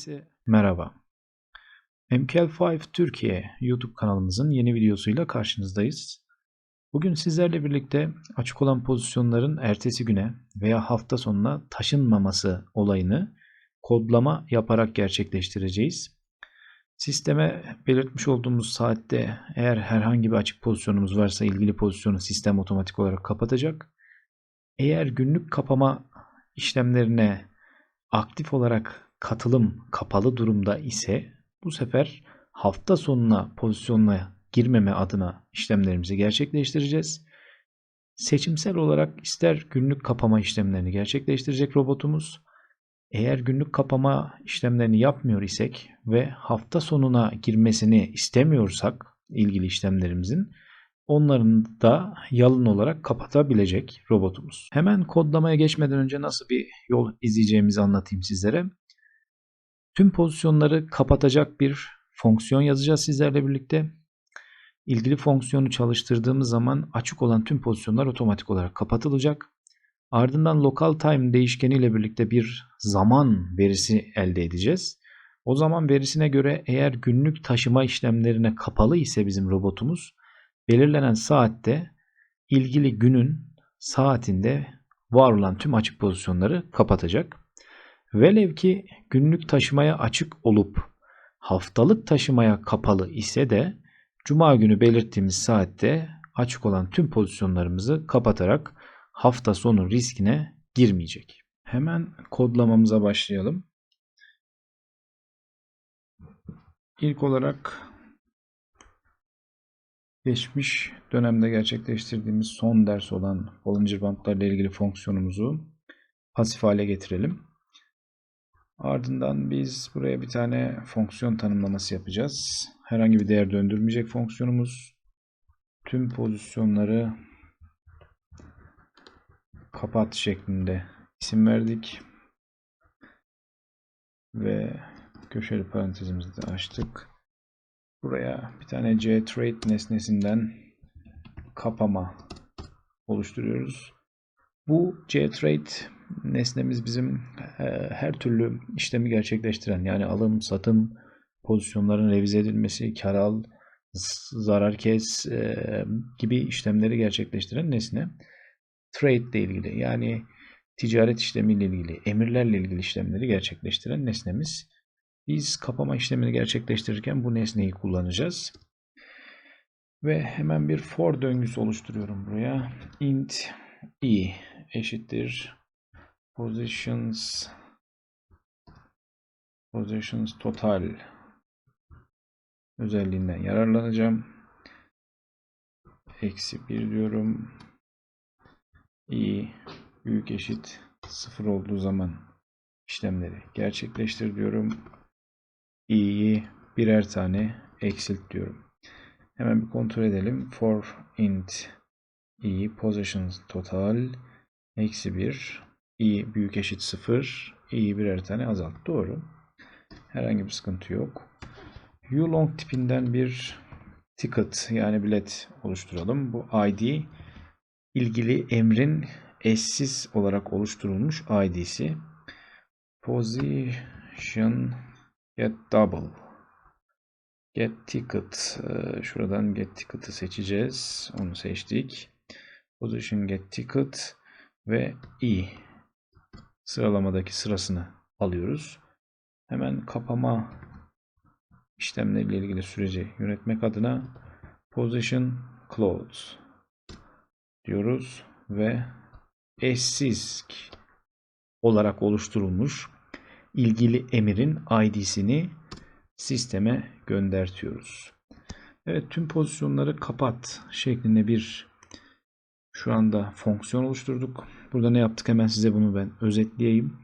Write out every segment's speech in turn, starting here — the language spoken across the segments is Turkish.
Herkese merhaba. MKL5 Türkiye YouTube kanalımızın yeni videosuyla karşınızdayız. Bugün sizlerle birlikte açık olan pozisyonların ertesi güne veya hafta sonuna taşınmaması olayını kodlama yaparak gerçekleştireceğiz. Sisteme belirtmiş olduğumuz saatte eğer herhangi bir açık pozisyonumuz varsa ilgili pozisyonu sistem otomatik olarak kapatacak. Eğer günlük kapama işlemlerine aktif olarak katılım kapalı durumda ise bu sefer hafta sonuna pozisyonuna girmeme adına işlemlerimizi gerçekleştireceğiz. Seçimsel olarak ister günlük kapama işlemlerini gerçekleştirecek robotumuz. Eğer günlük kapama işlemlerini yapmıyor isek ve hafta sonuna girmesini istemiyorsak ilgili işlemlerimizin onların da yalın olarak kapatabilecek robotumuz. Hemen kodlamaya geçmeden önce nasıl bir yol izleyeceğimizi anlatayım sizlere. Tüm pozisyonları kapatacak bir fonksiyon yazacağız sizlerle birlikte. İlgili fonksiyonu çalıştırdığımız zaman açık olan tüm pozisyonlar otomatik olarak kapatılacak. Ardından local time değişkeni ile birlikte bir zaman verisi elde edeceğiz. O zaman verisine göre eğer günlük taşıma işlemlerine kapalı ise bizim robotumuz belirlenen saatte ilgili günün saatinde var olan tüm açık pozisyonları kapatacak. Velev ki günlük taşımaya açık olup haftalık taşımaya kapalı ise de cuma günü belirttiğimiz saatte açık olan tüm pozisyonlarımızı kapatarak hafta sonu riskine girmeyecek. Hemen kodlamamıza başlayalım. İlk olarak geçmiş dönemde gerçekleştirdiğimiz son ders olan Bollinger bandlarla ilgili fonksiyonumuzu pasif hale getirelim. Ardından biz buraya bir tane fonksiyon tanımlaması yapacağız. Herhangi bir değer döndürmeyecek fonksiyonumuz. Tüm pozisyonları kapat şeklinde isim verdik. Ve köşeli parantezimizi de açtık. Buraya bir tane jTrade nesnesinden kapama oluşturuyoruz. Bu jTrade nesnemiz bizim e, her türlü işlemi gerçekleştiren yani alım, satım, pozisyonların revize edilmesi, kar al, zarar kes e, gibi işlemleri gerçekleştiren nesne. Trade ile ilgili yani ticaret işlemiyle ilgili, emirlerle ilgili işlemleri gerçekleştiren nesnemiz. Biz kapama işlemini gerçekleştirirken bu nesneyi kullanacağız. Ve hemen bir for döngüsü oluşturuyorum buraya. int i eşittir positions positions total özelliğinden yararlanacağım. Eksi 1 diyorum. i büyük eşit 0 olduğu zaman işlemleri gerçekleştir diyorum. i'yi birer tane eksilt diyorum. Hemen bir kontrol edelim. For int i positions total eksi 1 i büyük eşit 0 i'yi birer tane azalt. Doğru. Herhangi bir sıkıntı yok. ulong tipinden bir ticket yani bilet oluşturalım. Bu id ilgili emrin eşsiz olarak oluşturulmuş id'si. Position get double. Get ticket. Ee, şuradan get ticket'ı seçeceğiz. Onu seçtik. Position get ticket ve i sıralamadaki sırasını alıyoruz. Hemen kapama işlemleriyle ilgili süreci yönetmek adına position close diyoruz ve eşsiz olarak oluşturulmuş ilgili emirin id'sini sisteme göndertiyoruz. Evet tüm pozisyonları kapat şeklinde bir şu anda fonksiyon oluşturduk. Burada ne yaptık hemen size bunu ben özetleyeyim.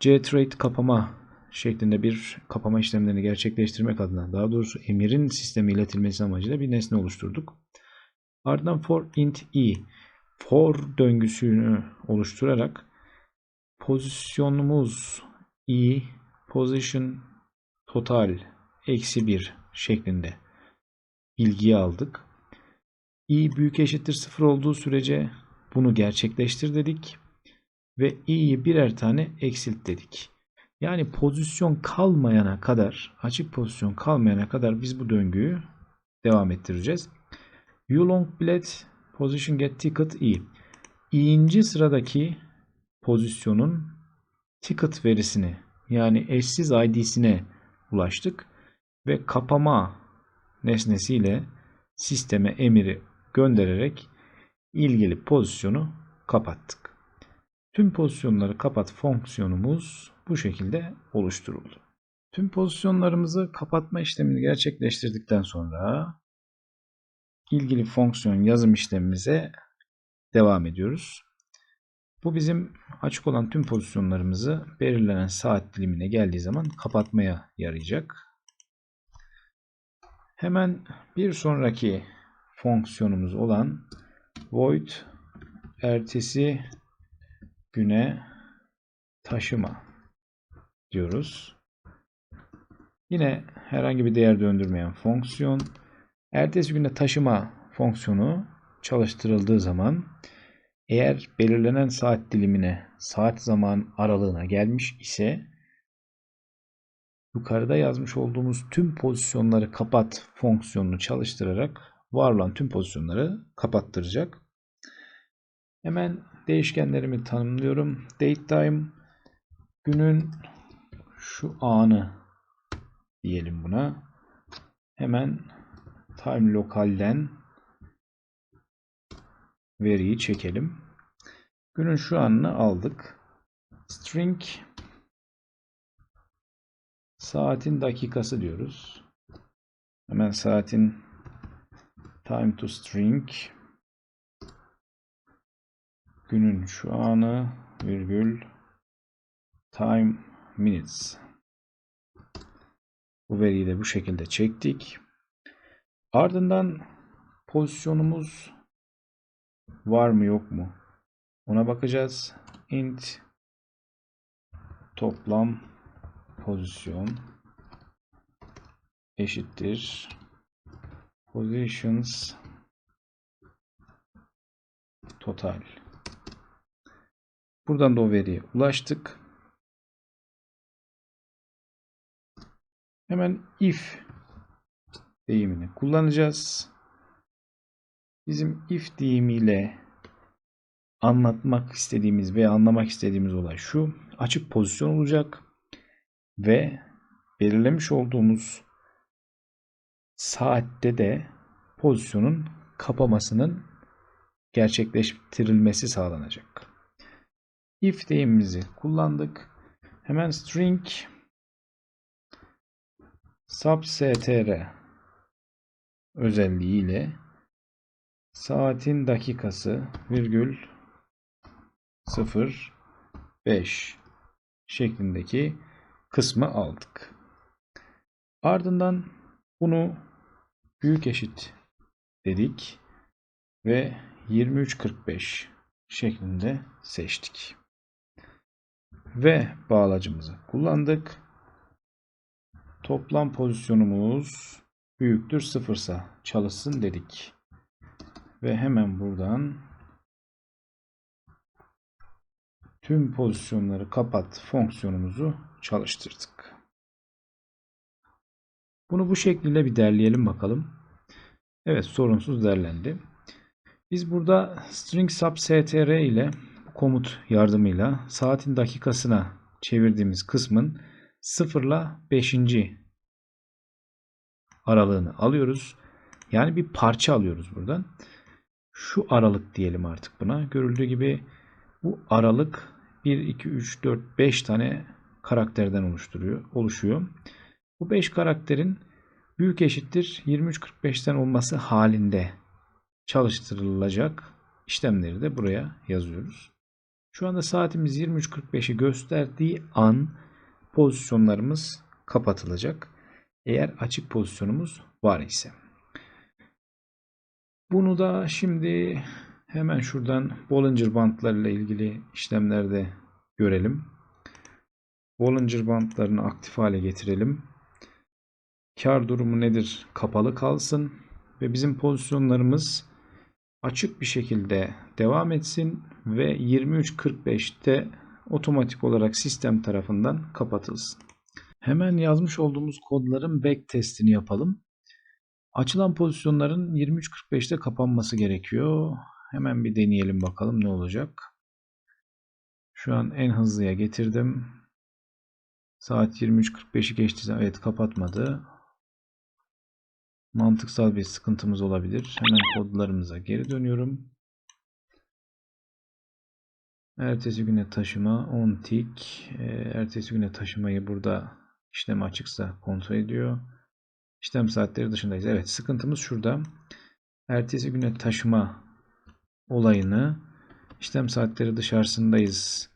JTrade kapama şeklinde bir kapama işlemlerini gerçekleştirmek adına daha doğrusu emirin sisteme iletilmesi amacıyla bir nesne oluşturduk. Ardından for int i for döngüsünü oluşturarak pozisyonumuz i position total eksi 1 şeklinde bilgiyi aldık. i büyük eşittir 0 olduğu sürece bunu gerçekleştir dedik. Ve i'yi birer tane eksilt dedik. Yani pozisyon kalmayana kadar, açık pozisyon kalmayana kadar biz bu döngüyü devam ettireceğiz. You long blade position get ticket i. İyinci sıradaki pozisyonun ticket verisini yani eşsiz ID'sine ulaştık ve kapama nesnesiyle sisteme emiri göndererek ilgili pozisyonu kapattık. Tüm pozisyonları kapat fonksiyonumuz bu şekilde oluşturuldu. Tüm pozisyonlarımızı kapatma işlemini gerçekleştirdikten sonra ilgili fonksiyon yazım işlemimize devam ediyoruz. Bu bizim açık olan tüm pozisyonlarımızı belirlenen saat dilimine geldiği zaman kapatmaya yarayacak. Hemen bir sonraki fonksiyonumuz olan void ertesi güne taşıma diyoruz. Yine herhangi bir değer döndürmeyen fonksiyon. Ertesi güne taşıma fonksiyonu çalıştırıldığı zaman eğer belirlenen saat dilimine saat zaman aralığına gelmiş ise yukarıda yazmış olduğumuz tüm pozisyonları kapat fonksiyonunu çalıştırarak var olan tüm pozisyonları kapattıracak. Hemen değişkenlerimi tanımlıyorum. Datetime günün şu anı diyelim buna. Hemen time lokalden veriyi çekelim. Günün şu anını aldık. String saatin dakikası diyoruz. Hemen saatin time to string günün şu anı virgül time minutes bu veriyi de bu şekilde çektik. Ardından pozisyonumuz var mı yok mu? Ona bakacağız. int toplam pozisyon eşittir positions total. Buradan da o veriye ulaştık. Hemen if deyimini kullanacağız. Bizim if deyimiyle anlatmak istediğimiz veya anlamak istediğimiz olay şu. Açık pozisyon olacak ve belirlemiş olduğumuz saatte de pozisyonun kapamasının gerçekleştirilmesi sağlanacak. If deyimimizi kullandık. Hemen string substr özelliğiyle saatin dakikası virgül 05 şeklindeki kısmı aldık. Ardından bunu büyük eşit dedik ve 23.45 şeklinde seçtik. Ve bağlacımızı kullandık. Toplam pozisyonumuz büyüktür sıfırsa çalışsın dedik. Ve hemen buradan tüm pozisyonları kapat fonksiyonumuzu çalıştırdık. Bunu bu şekilde bir derleyelim bakalım. Evet sorunsuz derlendi. Biz burada string sub str ile komut yardımıyla saatin dakikasına çevirdiğimiz kısmın 0 ile 5. aralığını alıyoruz. Yani bir parça alıyoruz buradan. Şu aralık diyelim artık buna. Görüldüğü gibi bu aralık 1, 2, 3, 4, 5 tane karakterden oluşturuyor, oluşuyor. Bu 5 karakterin büyük eşittir 23.45'ten olması halinde çalıştırılacak işlemleri de buraya yazıyoruz. Şu anda saatimiz 23.45'i gösterdiği an pozisyonlarımız kapatılacak. Eğer açık pozisyonumuz var ise. Bunu da şimdi hemen şuradan Bollinger bantlarıyla ilgili işlemlerde görelim. Bollinger bantlarını aktif hale getirelim. Kar durumu nedir? Kapalı kalsın ve bizim pozisyonlarımız açık bir şekilde devam etsin ve 23.45'te otomatik olarak sistem tarafından kapatılsın. Hemen yazmış olduğumuz kodların back testini yapalım. Açılan pozisyonların 23.45'te kapanması gerekiyor. Hemen bir deneyelim bakalım ne olacak. Şu an en hızlıya getirdim. Saat 23.45'i geçti. Evet kapatmadı. Mantıksal bir sıkıntımız olabilir. Hemen kodlarımıza geri dönüyorum. Ertesi güne taşıma 10 tik. Ertesi güne taşımayı burada işlem açıksa kontrol ediyor. İşlem saatleri dışındayız. Evet sıkıntımız şurada. Ertesi güne taşıma olayını işlem saatleri dışarısındayız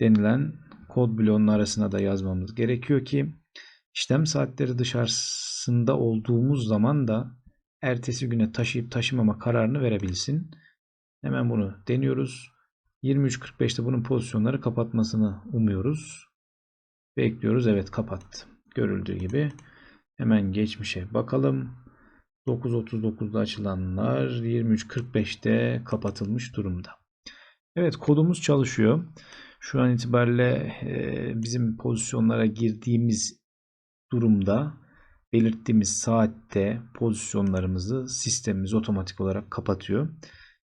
denilen kod bloğunun arasına da yazmamız gerekiyor ki işlem saatleri dışarısında olduğumuz zaman da ertesi güne taşıyıp taşımama kararını verebilsin. Hemen bunu deniyoruz. 23.45'te bunun pozisyonları kapatmasını umuyoruz. Bekliyoruz. Evet kapattı. Görüldüğü gibi. Hemen geçmişe bakalım. 9.39'da açılanlar 23.45'te kapatılmış durumda. Evet kodumuz çalışıyor. Şu an itibariyle bizim pozisyonlara girdiğimiz durumda belirttiğimiz saatte pozisyonlarımızı sistemimiz otomatik olarak kapatıyor.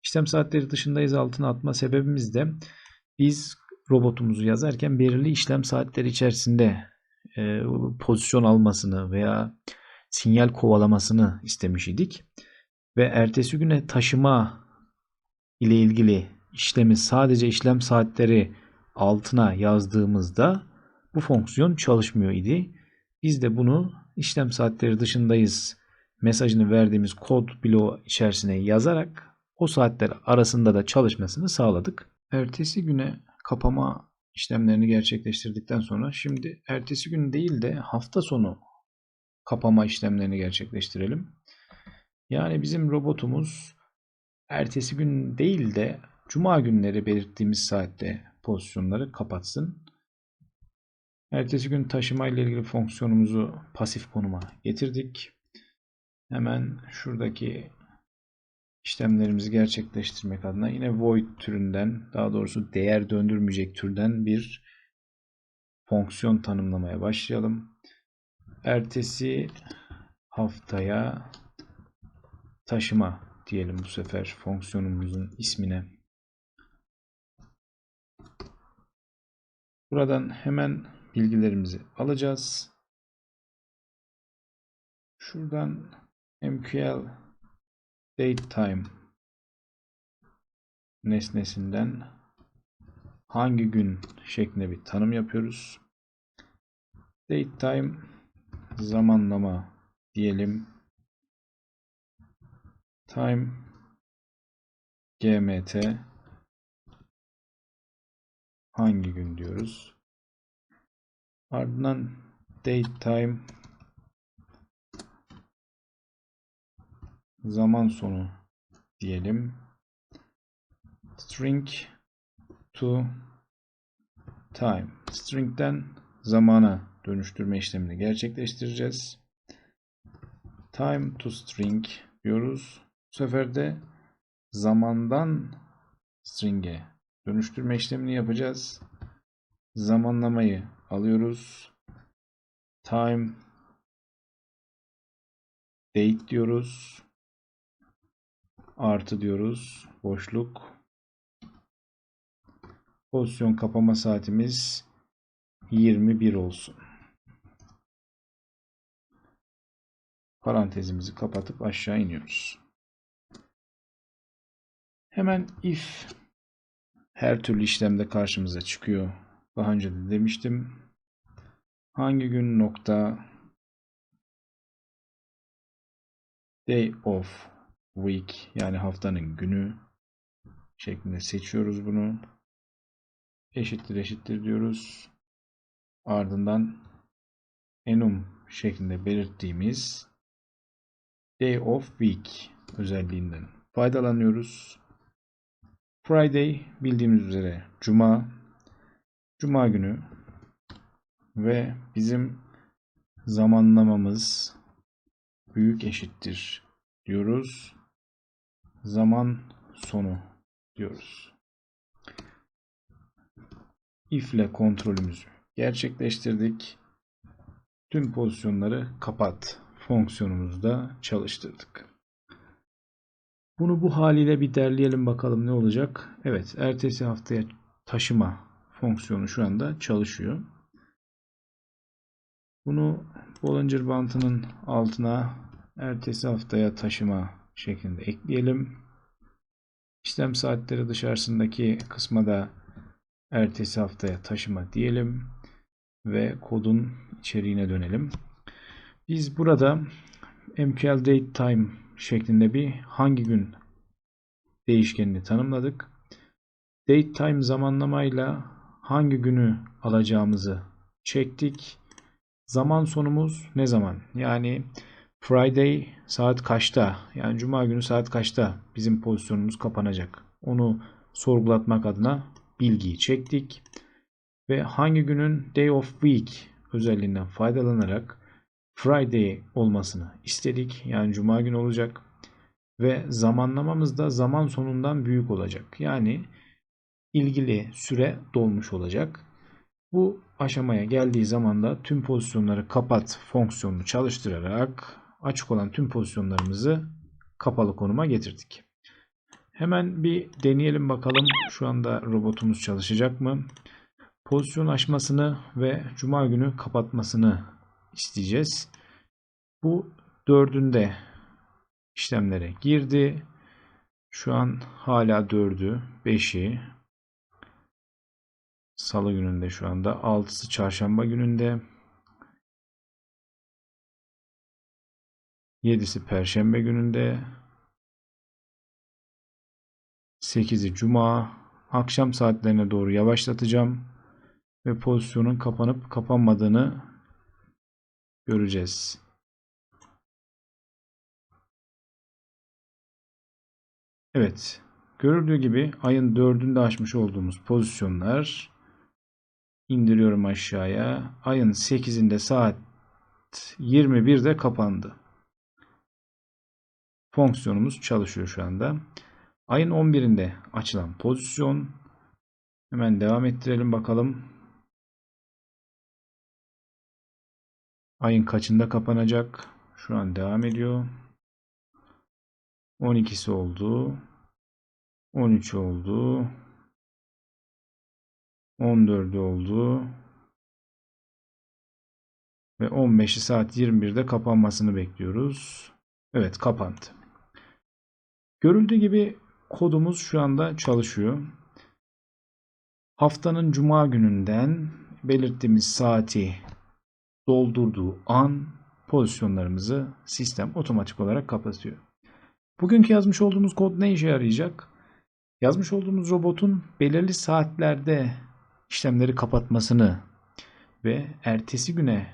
İşlem saatleri dışındayız altına atma sebebimiz de biz robotumuzu yazarken belirli işlem saatleri içerisinde e, pozisyon almasını veya sinyal kovalamasını istemiş idik. Ve ertesi güne taşıma ile ilgili işlemi sadece işlem saatleri altına yazdığımızda bu fonksiyon çalışmıyor idi. Biz de bunu işlem saatleri dışındayız mesajını verdiğimiz kod bloğu içerisine yazarak o saatler arasında da çalışmasını sağladık. Ertesi güne kapama işlemlerini gerçekleştirdikten sonra şimdi ertesi gün değil de hafta sonu kapama işlemlerini gerçekleştirelim. Yani bizim robotumuz ertesi gün değil de cuma günleri belirttiğimiz saatte pozisyonları kapatsın. Ertesi gün taşıma ile ilgili fonksiyonumuzu pasif konuma getirdik. Hemen şuradaki işlemlerimizi gerçekleştirmek adına yine void türünden daha doğrusu değer döndürmeyecek türden bir fonksiyon tanımlamaya başlayalım. Ertesi haftaya taşıma diyelim bu sefer fonksiyonumuzun ismine. Buradan hemen bilgilerimizi alacağız. Şuradan MQL datetime nesnesinden hangi gün şeklinde bir tanım yapıyoruz. Datetime zamanlama diyelim. Time gmt hangi gün diyoruz. Ardından datetime zaman sonu diyelim. String to time. String'den zamana dönüştürme işlemini gerçekleştireceğiz. Time to string diyoruz. Bu sefer de zamandan string'e dönüştürme işlemini yapacağız. Zamanlamayı alıyoruz. Time date diyoruz artı diyoruz. Boşluk. Pozisyon kapama saatimiz 21 olsun. Parantezimizi kapatıp aşağı iniyoruz. Hemen if her türlü işlemde karşımıza çıkıyor. Daha önce de demiştim. Hangi gün nokta day of week yani haftanın günü şeklinde seçiyoruz bunu. Eşittir eşittir diyoruz. Ardından enum şeklinde belirttiğimiz day of week özelliğinden faydalanıyoruz. Friday bildiğimiz üzere cuma cuma günü ve bizim zamanlamamız büyük eşittir diyoruz zaman sonu diyoruz. if ile kontrolümüzü gerçekleştirdik. Tüm pozisyonları kapat fonksiyonumuzu da çalıştırdık. Bunu bu haliyle bir derleyelim bakalım ne olacak. Evet ertesi haftaya taşıma fonksiyonu şu anda çalışıyor. Bunu Bollinger bantının altına ertesi haftaya taşıma şeklinde ekleyelim. İşlem saatleri dışarısındaki kısma da ertesi haftaya taşıma diyelim ve kodun içeriğine dönelim. Biz burada MQL date time şeklinde bir hangi gün değişkenini tanımladık. Date time zamanlamayla hangi günü alacağımızı çektik. Zaman sonumuz ne zaman? Yani Friday saat kaçta? Yani cuma günü saat kaçta bizim pozisyonumuz kapanacak? Onu sorgulatmak adına bilgiyi çektik. Ve hangi günün day of week özelliğinden faydalanarak Friday olmasını istedik. Yani cuma günü olacak. Ve zamanlamamız da zaman sonundan büyük olacak. Yani ilgili süre dolmuş olacak. Bu aşamaya geldiği zaman da tüm pozisyonları kapat fonksiyonunu çalıştırarak açık olan tüm pozisyonlarımızı kapalı konuma getirdik. Hemen bir deneyelim bakalım şu anda robotumuz çalışacak mı? Pozisyon açmasını ve cuma günü kapatmasını isteyeceğiz. Bu dördünde işlemlere girdi. Şu an hala dördü, beşi, salı gününde şu anda, altısı çarşamba gününde, yedisi perşembe gününde, sekizi cuma, akşam saatlerine doğru yavaşlatacağım ve pozisyonun kapanıp kapanmadığını göreceğiz. Evet. Görüldüğü gibi ayın 4'ünde açmış olduğumuz pozisyonlar indiriyorum aşağıya. Ayın 8'inde saat 21'de kapandı. Fonksiyonumuz çalışıyor şu anda. Ayın 11'inde açılan pozisyon. Hemen devam ettirelim bakalım. Ayın kaçında kapanacak? Şu an devam ediyor. 12'si oldu. 13 oldu. 14'ü oldu. Ve 15'i saat 21'de kapanmasını bekliyoruz. Evet kapandı. Görüldüğü gibi kodumuz şu anda çalışıyor. Haftanın cuma gününden belirttiğimiz saati doldurduğu an pozisyonlarımızı sistem otomatik olarak kapatıyor. Bugünkü yazmış olduğumuz kod ne işe yarayacak? Yazmış olduğumuz robotun belirli saatlerde işlemleri kapatmasını ve ertesi güne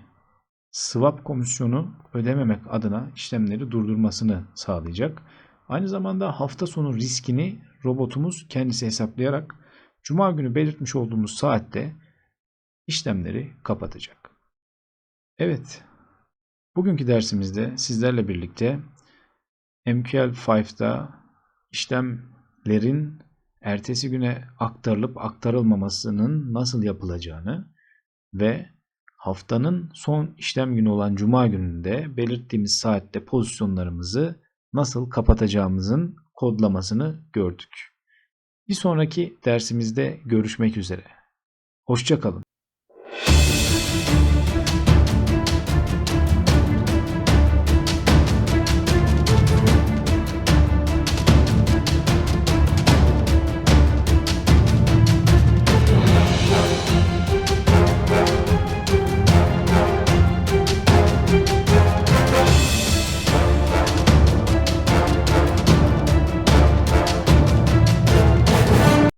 swap komisyonu ödememek adına işlemleri durdurmasını sağlayacak. Aynı zamanda hafta sonu riskini robotumuz kendisi hesaplayarak cuma günü belirtmiş olduğumuz saatte işlemleri kapatacak. Evet, bugünkü dersimizde sizlerle birlikte MQL5'da işlemlerin ertesi güne aktarılıp aktarılmamasının nasıl yapılacağını ve haftanın son işlem günü olan cuma gününde belirttiğimiz saatte pozisyonlarımızı nasıl kapatacağımızın kodlamasını gördük. Bir sonraki dersimizde görüşmek üzere. Hoşçakalın.